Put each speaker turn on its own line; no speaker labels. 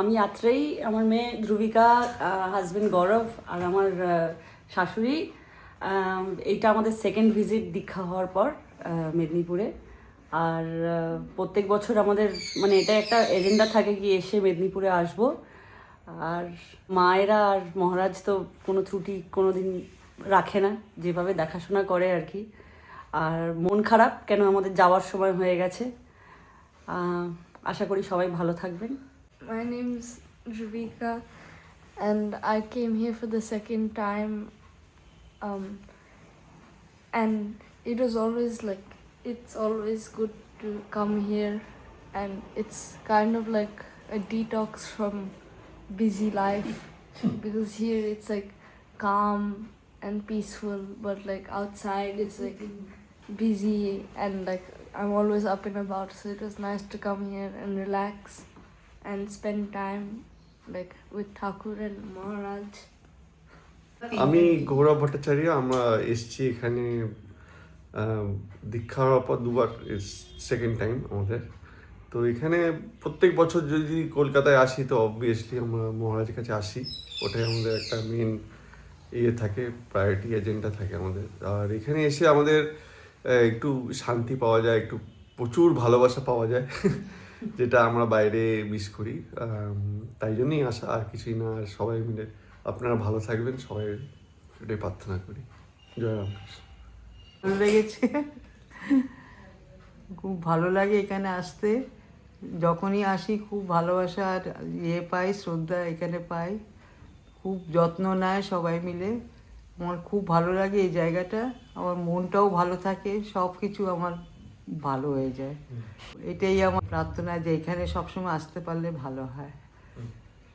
আমি আত্রেই আমার মেয়ে ধ্রুবিকা হাজবেন্ড গৌরব আর আমার শাশুড়ি। এইটা আমাদের সেকেন্ড ভিজিট দীক্ষা হওয়ার পর মেদিনীপুরে। আর প্রত্যেক বছর আমাদের মানে এটা একটা এজেন্ডা থাকে কি এসে মেদিনীপুরে আসব। আর মায়েরা আর মহারাজ তো কোনো ত্রুটি কোনো দিন রাখে না, যেভাবে দেখাশোনা করে আর কি। আর মন খারাপ কেন আমাদের যাওয়ার সময় হয়ে গেছে। আশা করি সবাই ভালো থাকবেন।
My name's Ruvika, and I came here for the second time. Um, and it was always like it's always good to come here, and it's kind of like a detox from busy life because here it's like calm and peaceful, but like outside it's like busy and like I'm always up and about. So it was nice to come here and relax and spend time, like, with Thakur and Maharaj.
আমি গৌরব ভট্টাচার্য, আমরা এসছি এখানে দীক্ষা হওয়ার পর দুবার second time আমাদের। তো এখানে প্রত্যেক বছর যদি কলকাতায় আসি, তো অবভিয়াসলি আমরা মহারাজের কাছে আসি। ওটাই আমাদের একটা মেন ইয়ে থাকে প্রায়োরিটি এজেন্ডা থাকে আমাদের। আর এখানে এসে আমাদের একটু শান্তি পাওয়া যায়, একটু প্রচুর ভালোবাসা পাওয়া যায়। যেটা আমরা বাইরে মিস করি তাই জন্যই আসা আর কিছুই না, আর সবাই মিলে আপনারা ভালো থাকবেন, সবাই এটাই প্রার্থনা করি। জয় রামকৃষ্ণ।
ভালো লেগেছে। খুব ভালো লাগে এখানে আসতে। যখনই আসি খুব ভালোবাসা আর ইয়ে পাই, শ্রদ্ধা এখানে পাই। খুব যত্ন নেয় সবাই মিলে। আমার খুব ভালো লাগে এই জায়গাটা। আমার মনটাও ভালো থাকে। সব কিছু আমার ভালো হয়ে যায়। এটাই আমার প্রার্থনা যে এখানে সবসময় আসতে পারলে ভালো হয়।